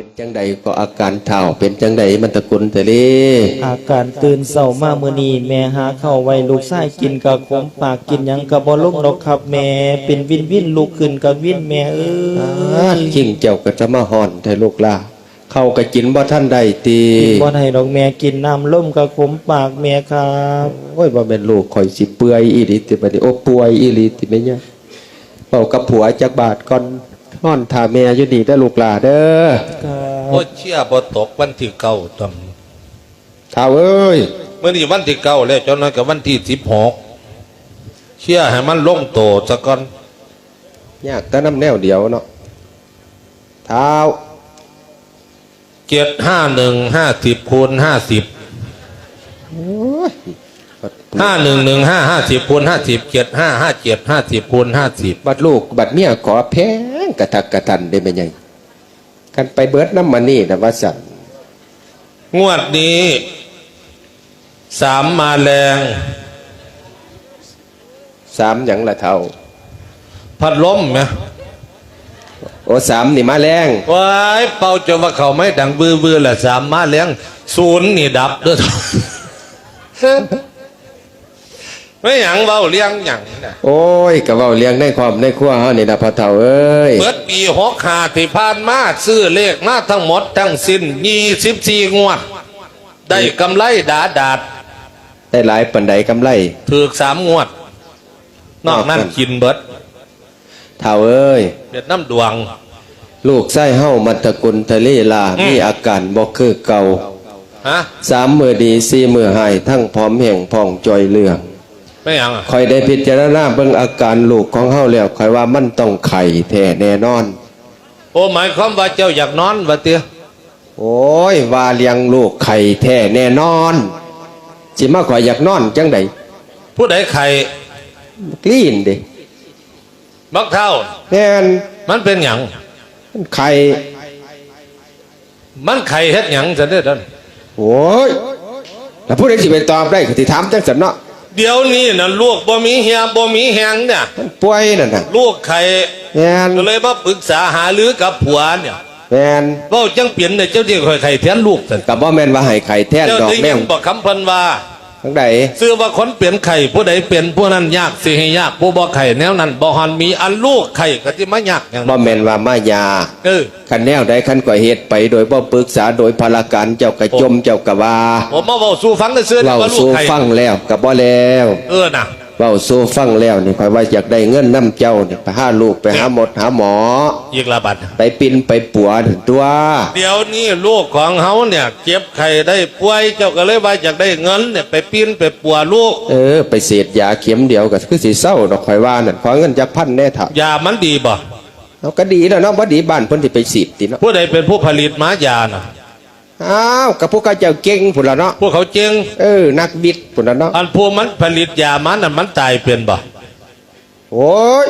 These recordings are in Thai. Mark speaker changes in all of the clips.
Speaker 1: เป็นจังใดก็อาการเท่าเป็นจังใดมันตะกุนแต่เล
Speaker 2: อาการตื่นเศร้ามามื้อนี้แม่หาข้าวไว้ลูกชายกินกะขมปากกินหยังกะบ่ลงดอกครับแม่เป็นวินวินลุกขึ้นกะวินแม่เอ้ย
Speaker 1: ขิงเจ้าก็จะมาห่อนแต่ลูกล่าเข้าก็กินบ่ท่านใดตี
Speaker 2: บ่ให้ดอกแม่กินน้ำล่มกะขมปากแม่ครับ
Speaker 1: โอ้ยบ่แม่นลูกข่อยสิเปื่อยอีหลีติบัดนี้โอ้ป่วยอีหลีติแม่เนี่ยเว้ากับผัวจักบาทก่อน นอนท่าแม่อยู่นี่เด้อลูกหลาเด้อ
Speaker 2: ครับ
Speaker 3: โอ้เชี่ยบ่ตกวันที่เก้าตอน
Speaker 1: ท้าวเอ้ย
Speaker 3: เมื่อนี้วันที่เก้าแล้วจนนั้นกับวันที่สิบหกเชี่ยให้มันลงโตซะก่อน
Speaker 1: ยากแต่น้ำแนวเดียวเนาะเท้า
Speaker 3: เจ็ดห้าหนึ่งห้าสิบคูณห้าสิบ
Speaker 1: โอ้ย
Speaker 3: ห้าหนึ่งหนึ่งห้าห้าสิบคูณห้าสิบเจ็ดห้าห้าเจ็ดห้าสิบคูณห้าสิบ
Speaker 1: บัดลูกบัดเมียขอแพงกระทักกระทันได้ไหมไงกันไปเบิดน้ำมันนี่นะว่าสั่น
Speaker 3: งวดนี้สามมาแรง
Speaker 1: สามหยังละเท่า
Speaker 3: พัดลมไหม
Speaker 1: โอ้สามนี่มาแรง
Speaker 3: ว้ายเป่าจะว่าเขาไม่ดังบื้อบื้อๆแหละสามมาแรงศูนย์นี่ดับเด้วย ไม่หยังเบาเลี้ยงหยังนะ
Speaker 1: โอ้ยกะเว้าเลี้ยงในความในครัวเฮานี่นะพ่อเฒ่าเอ้ย
Speaker 3: เปิดปีหกหาที่ผ่านมาซื้อเลขมาทั้งหมดทั้งสิ้นยี่สิบสี่งวด ได้กำไรดาดาด
Speaker 1: ได้หลายปันใดกำไร
Speaker 3: ถือกสามงวด นอกนั้นกินเบิด
Speaker 1: เฒ่าเอ้ย
Speaker 3: เด็ดน้ำดวง
Speaker 1: ลูกไส้เฮามันตะกุลทะเลลา
Speaker 3: อืม
Speaker 1: มีอาการบ่คือเก่า
Speaker 3: ฮะ
Speaker 1: สามมือดีสี่มือหายทั้งพร้อมแห่งพองจอยเหลือง
Speaker 3: ไม่หยังอะ
Speaker 1: คอยได้พิจารณาเบิ่งอาการลูกของเฮาแล้วคอยว่ามันต้องไข่แท้แน่นอน
Speaker 3: โอ้หมายความว่าเจ้าอยากนอนวะเตี้ย
Speaker 1: โอ้ยว่าเลี้ยงลูกไข่แท้แน่นอนสิมาข่อยอยากนอนจังได
Speaker 3: ผู้ใดไข่
Speaker 1: กลีนเด้
Speaker 3: บักเท่า
Speaker 1: แน่น
Speaker 3: มันเป็นหยัง
Speaker 1: มันไข่
Speaker 3: มันไข่เฮ็ดหยังจะได้อท่าน
Speaker 1: โอ้ยแล้วผู้ใดสิไปตอบได้ก็สิถามจังซั่นเนาะ
Speaker 3: เดี๋ยวนี้นะลูกบ่มีเฮียบ่มีแหงเนี่ย
Speaker 1: มันป่วยนั่นน่ะ
Speaker 3: ลูกไข่
Speaker 1: แม่น
Speaker 3: ก็เลยมาปรึกษาหารือกับผัวเนี่ย
Speaker 1: แม่น
Speaker 3: เว่าจังเปลี่ยนเนี่ยเจ้าที่คอยไข่แทนลูกสัน
Speaker 1: ก็บ่แม่นว่าให้ไข่แท้น
Speaker 3: เจ้า
Speaker 1: ดอก
Speaker 3: ที่
Speaker 1: แม่
Speaker 3: ยังงบอกคำเพันว่า
Speaker 1: ทั้งใด
Speaker 3: ซื้อว่าคนเปลี่ยนไข่ผู้ใดเปลี่ยนผู้นั้นยากสิให้ยากผู้บ่ไข่แนวนั้นบ่ฮอนมีอันลูกไข่ก็ที่มายากอย่าง
Speaker 1: บ่
Speaker 3: นั้น
Speaker 1: แม่นว่ามายา
Speaker 3: เออ
Speaker 1: คันแนวใดคันก็เฮ็ดไปโดยบ่ปรึกษาโดยพลาการเจ้ากระจมเจ้ากะว่า
Speaker 3: ผมมาบอกสู่ฟังซื่อๆ
Speaker 1: เว้า
Speaker 3: ว่าลูก
Speaker 1: สู่
Speaker 3: ไข่
Speaker 1: ฟังแล้วก็บ่แล้ว
Speaker 3: เออน่ะ
Speaker 1: เว้าสู่ฟังแล้วนี่ข่อยว่าอยากได้เงินน้ำเจ้านี่ไปหาลูกไปหาหมดหาหมอ
Speaker 3: อีกละบัด
Speaker 1: ไปปินไปปัวถึงตัว
Speaker 3: เดี๋ยวนี้ลูกของเฮาเนี่ยเจ็บไข้ได้ป่วยเจ้าก็เลยว่าอยากได้เงินเนี่ยไปปีนไปปัวลูก
Speaker 1: เออ ไปเสียดยาเข็มเดียวก็คือสิเศร้าดอกข่อยว่านั่นขอเงินจักพันแน่เถอะ
Speaker 3: ยามันดีบ่
Speaker 1: เอาก็ดีแล้วเนาะบ่ดีบ้านเพิ่นสิไปสีดติเนาะ
Speaker 3: ผู้ใดเป็นผู้ผลิตมายาน่ะ
Speaker 1: อ้าวกับพวกเขาเจ้าเก่งพุ่นละเนาะ
Speaker 3: พวกเขาเจ๊ง
Speaker 1: เออนักบิดพุ่นละเนาะ
Speaker 3: อันพวกมันผลิตยามันน่ะมันตายเป็นบ่
Speaker 1: โอ้ย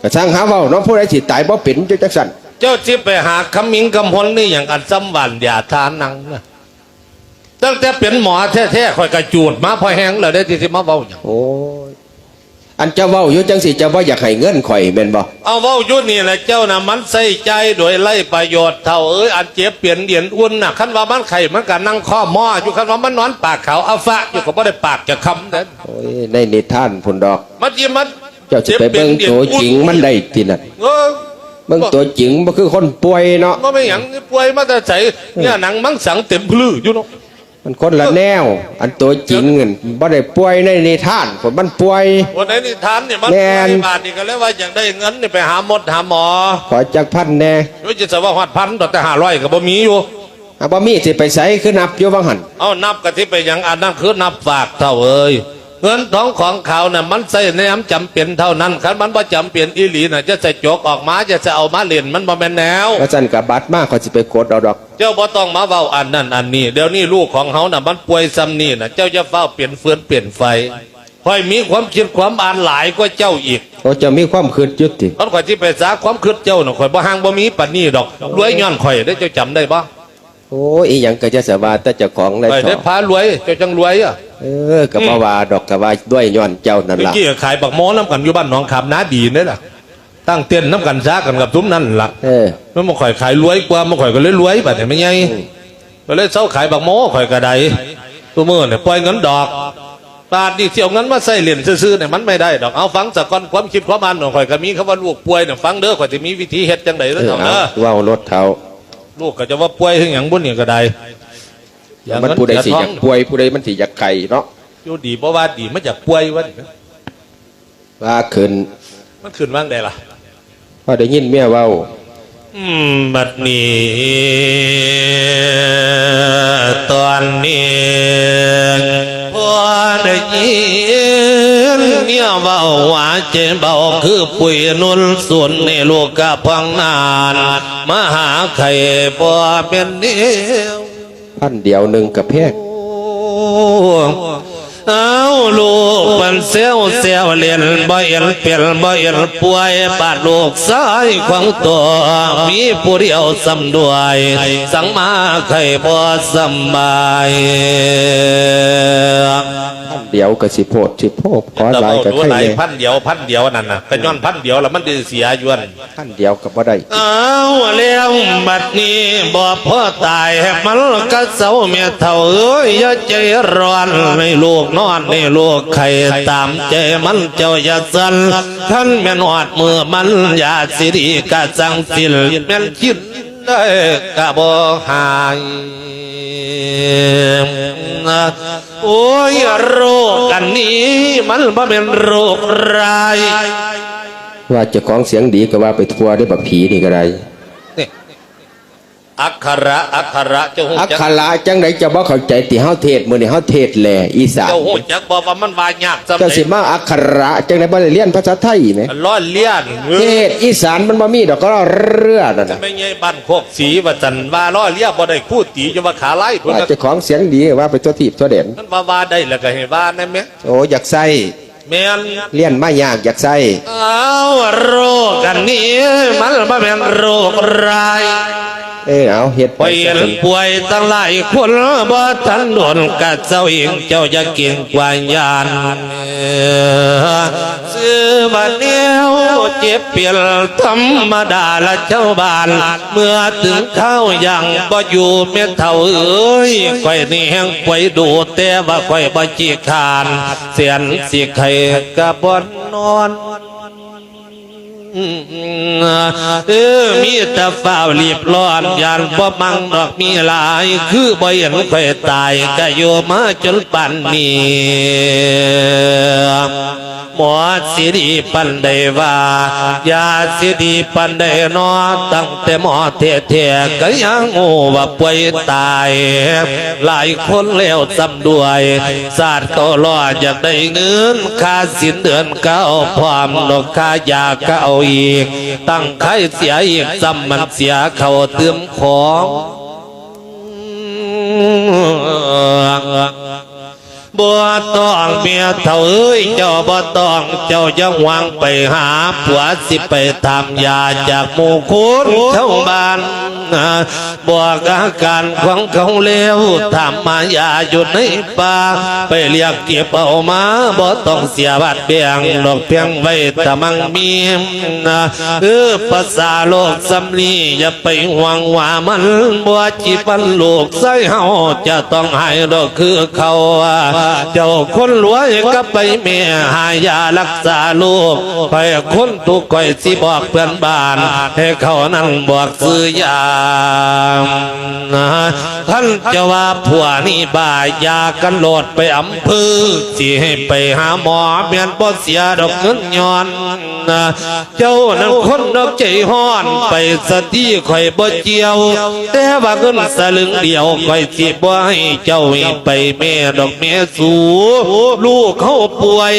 Speaker 1: ก็ช่างหาเว้าเนาะผู้ใดสิตายบ่เป็นจังจังซั่น
Speaker 3: เจ้าที่ไปหาคำมิงคำพลนี่อย่างอันซ้ำหวันยาทานนังนะตั้งแต่เป็นหมอแท้ๆคอยกระจูดมาพอแห้งแล้วได้ที่สิมาเว้าหยัง
Speaker 1: โอ้ย อันเจ้าเว้าอยู่จังสิเจ้าบ่อยากให้เงินข่อยแม่นบ่
Speaker 3: เอาเว้าอยู่นี่แหละเจ้าน่ะมันใส่ใจโดยไล่ประโยชน์เท่าเอ้ยอันเจ็บเปลี่ยนเดียนอุ่นน่ะคันว่ามันไข่มันก็นั่งข้อหม้ออยู่คันว่ามันนอนปากเขาวอาฟะอยู่ก็บ่ได้ปากจะคำเด้อ
Speaker 1: โอ้ยในนิทานพุ่นดอก
Speaker 3: มันจิมัน
Speaker 1: เจ้าสิไปเบิ่งตัวจริงมันได้ติน่ะ
Speaker 3: เออ
Speaker 1: เบิ่งตัวจริงบ่คือคนป่วยเนาะ
Speaker 3: บ่ไม่หยังป่วยมาแต่ใส่เนี่ยหนังมังสังเต็มพลืออยู่เนาะ
Speaker 1: มันคนละแนว อันตัวจริงนั่นบ่ได้ป่วยในนิทานผมมันป่วย
Speaker 3: วันไหนนิทานเนี่ยมัน
Speaker 1: แม่
Speaker 3: ป่
Speaker 1: น
Speaker 3: วยบาทนี่ก็เลยว่าอยากได้เงินนี่ไปหาหมดหาหมอ
Speaker 1: ขอจักพันแน่
Speaker 3: รู้จะสว่าหัดพันต่อแต่หาร้อยก็บ่มีอยู่
Speaker 1: อะบ่มีสิไปไสคือนับอยู่ว่าหั่น
Speaker 3: เอานับกะที่ไปหยังอันนั้นคือนับฝากเท่าเอ้ย เงินทองของเขาน่ะมันใส่ในน้ำจำเป็นเท่านั้นคันมันบ่จำเป็นอีหลีน่ะจะใส่จกออกมาจะจะเอามาเล่นมันบ่แม่นแนว
Speaker 1: ว่าซั่นกับบัตรมาเขาสิไปกดเอาดอก
Speaker 3: เจ้าบ่ต้องมาเว้าอันนั้นอันนี้เดี๋ยวนี้ลูกของเขาน่ะมันป่วยซ้ำนี่น่ะเจ้าจะเฝ้าเปลี่ยนเฟือนเปลี่ยนไฟค่อยมีความคิดความอ่านหลายกว่าเจ้าอีก
Speaker 1: โอ้เจะมีความคืดยุติ
Speaker 3: ตอนข่อยที่ไปสาความคิดเจ้าน่ะข่อยบ่ห่างบ่มีปานนี้ดอกรวยย้อนข่อยได้เจ้าจำได้บ่
Speaker 1: โอ้ยอีหยังก็จะสบายแต่เจ้าของได้
Speaker 3: ข่อย
Speaker 1: ท
Speaker 3: ได้
Speaker 1: อ
Speaker 3: พารวยเจ้าจังรวยอะ
Speaker 1: เออก็บ่ว่าดอกก็ว่าด้วยย้อนเจ้านั่น
Speaker 3: เมื่อ
Speaker 1: ล่ะ
Speaker 3: กี้ก็ขายบักหมอน้ำกันอยู่บ้านหนองขามน้าดีนี่แหละตั้งเต้นน้ำกันซากันกับซุ้มนั่นล่ะ
Speaker 1: เออ
Speaker 3: มันมาข่อยขายรวยกว่ามาข่อยก็เลยรวยแบบนี้ไม่ไงก็เลยเช่าขายบักโม้ข่อยกระไดตัวมือเนี่ยปล่อยเงินดอกบาทนี่เสี่ยวเงินมาใส่เหรียญซื้อๆเนี่ยมันไม่ได้ดอกเอาฟังจากก่อนความคิดความอ่านของข่อยก็มีคำว่าลูกป่วยเนี่ยฟังเด้อข่อยจะมีวิธีเฮ็ดจังได
Speaker 1: เอ
Speaker 3: เด้อ
Speaker 1: อ
Speaker 3: เอา
Speaker 1: เอา
Speaker 3: เด้อ
Speaker 1: เว้ารถเท้า
Speaker 3: ลูกก็จะว่าป่วยถึงอย่างบุญเนี่ยก็ได้
Speaker 1: มันผู้ใดสิอยากป่วยผู้ใดมันสิอยากไข่เนาะ
Speaker 3: อยู่ดีบ่ว่าดีมาจากป่วยวะนี่
Speaker 1: ว่าขึ้น
Speaker 3: มันขึ้นว่างได้ล่ะ
Speaker 1: พอได้ยินเมียเว้า
Speaker 3: อืมบัดนี้ตอนนี้พอได้ยินเมียเบาว่าเจนเบาคือปุ๋ยนุนส่วนในโลกกะพังนาน มหาไข่บ่เป็นเดียว
Speaker 1: พันเดียวหนึ่งกับแพก
Speaker 3: เอาลูกปันเซลเซลเลียนบ่เอ็นเปลี่ยนบ่เอ็นป่วยปาดลูกซ้ายของตัวมีผู้เดียวสำด้วย สังมาไข่บ่สบาย
Speaker 1: พันเดียวกับสิโพดสิโพบขอหลายกับ
Speaker 3: ดู
Speaker 1: ไข่
Speaker 3: หลาย
Speaker 1: เลย
Speaker 3: พันเดียวพันเดียวนั่นน่ะก็ย้อนพันเดียวแล้วมันได้เสียอยวน
Speaker 1: พันเดียวกับบ่ได้
Speaker 3: เอาแล้วบัดนี้บ่พ่อตายให้มันก็เศร้าเมียเท่าเอ้ยอย่าใจร้อนในลูกนอนในลูกไข่ตามใจมันเจ้าอย่าสั่นท่านแม่นอดมือมันอย่าสิดีกะจังสิลแม่นคิดได้ กะบ่หายโอ้ยโรคกันนี้ มันบ่เป็นโรคร้าย
Speaker 1: ว่าเจ้าของเสียงดีก็ว่าไปทัวร์ได้บักผีนี่ก็ได้
Speaker 3: อักขระอักขระเจ้าหู
Speaker 1: อัก
Speaker 3: จัก
Speaker 1: ขระจังไดจะบ่เข้าใจที่เฮาเทศมื้อนี้เฮาเทศแหล่อีสาน
Speaker 3: เจ้าหูจักบอกว่ามันวายากจำ
Speaker 1: เจ้าสิ
Speaker 3: ได้
Speaker 1: มาอักขระจังไดบ่ได้เรียนภาษาไทยแหม
Speaker 3: ล้อเลียน
Speaker 1: เทศอีสานมันบ่มีดอกก็เรือนั่นน่ะ
Speaker 3: ไม่ไงบ้านโคกสีว่าจันว่าล้อเลียบ่ได้พูดตีจะว่าขาไล่พุ่น
Speaker 1: ว่า
Speaker 3: น่ะ
Speaker 1: เจ้าของเสียงดีว่าไปตัวทีบตัวเด่น
Speaker 3: มันว่าว่าได้แล้วก็ให้ว่าได้ไหม
Speaker 1: โอ้อยากใส่
Speaker 3: แม่น
Speaker 1: เรียนมายากอยากใส่
Speaker 3: เอาโรคกันนี้มันบ่แม่นโรคร้าย
Speaker 1: เออเอาเฮ็ด
Speaker 3: ไปเห็นป่วยตั้งหลายคนบ่ทันโดนกะเจ้าเองเจ้าจะเก่งกว่ายานซื้อบัดเดียวเจ็บเปลี่ยนธรรมดาละเจ้าบ้าน เมื่อถึงเข้ายังบ่อยู่เม็ดเท่าเอ้ยค่อยนี่แห้งป่วยดูแต่ว่าค่อยบ่จีคาน เสียนสิไข่กะบ่นอน เออมีแต่ฝ้าวรีบร้อนยานบ่มังดอกมีหลาย คือบ่เห็นใครตายก็อยู่มาจนปันนี้หมอสิดีปันได้ว่ายาสิดีปันได้นอตั้งแต่หมอเทเทก็ยังโอ้ว่าป่วยตาย หลายคนแล้วจำด้วยศาสตร์ก็รออยากได้เงินค่าสินเดือนเก้าพร้อมดอกค่ายาก็เอาอีก ตั้งใครเสียอีกจำมันเสียเขาเติมของบ่ต้องเมียเท่าเอ้ยเจ้าบ่ต้องเจ้ายังวางไปหาผัวสิไปทำยาจากหมู่คุณเท่าบ้าน บอกอาการของเขาเร็วทำมายาอยู่ในป่าไปเรียกเก็บเอามาบ่ต้องเสียบาดเบียงดอกเพียงไว้ตะมังมีเออภาษาโลกสำลีอย่าไปหวังว่ามันบ่จีปันลูกใส่เฮาจะต้องให้ดอกคือเขาเจ้าคนรวยก็ไปเมียหายารักษาลูกไปคนตุกก่อยสิบอกเพื่อนบ้าน ให้เขานั่งบอกซื้อยาท่านจะว่าผัวนี่บายากันโหลดไปอำเภอสิให้ไปหาหมอเมียนบ่เสียดอกเงินย้อน เจ้านั้นคนดอกใจห้อนไปสตีข่อยบ่เจียว แต่ว่าเงินสลึงเดียวข่อยสิบ่ให้เจ้าไปแม่ดอกแม่สูลูกเขาป่วย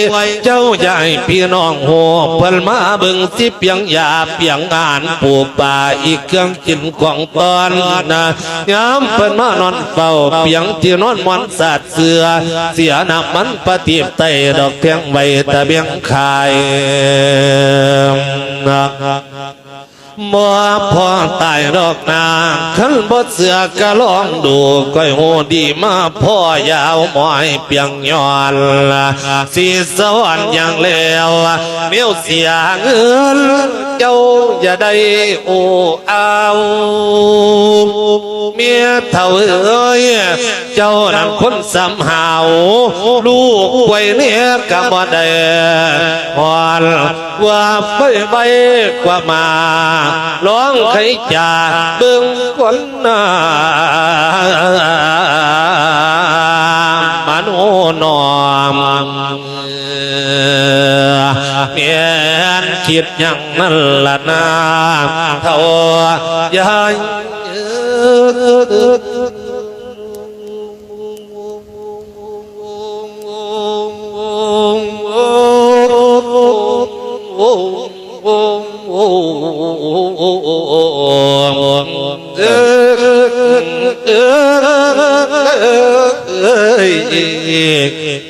Speaker 3: เจ้าใหญ่พี่น้องโหเพิ่นมาเบิ่งสิเปียงยาเปียงงานปูป่าอีกเครื่องกินของตอนนะยามเพิ่นมานอนเฝ้าเปียงที่นอนมอนสาดเสือ เสียน้ำมันปฏิบไตดอกเพียงไว้ตะเบียงคายบ่พอตายดอกนาขันบ่เสือก็ลองดูก้อยหูดีมาพ่อยาวหมอยเปียงย้อนสีสวรรค์อย่างแล้วเมียวเสียเงิน เจ้าอย่าได้โอ้เอาเมียเท่าเอ้ยเจ้านั้นคนสำหาวลูกไว้เนี่ยกับ่ได้ฮอนว่าไปไปกว่ามาร้องใครจ่าเบิ่งคนหน้า คิดอย่างนั้นละนาเท่าอย่า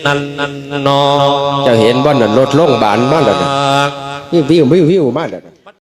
Speaker 3: นั่นนั่นนอ
Speaker 1: จะเห็นบ่นั่นรถโรงพยาบาลมาแล้วนะ วิววิววิววิวมาแล้วนะ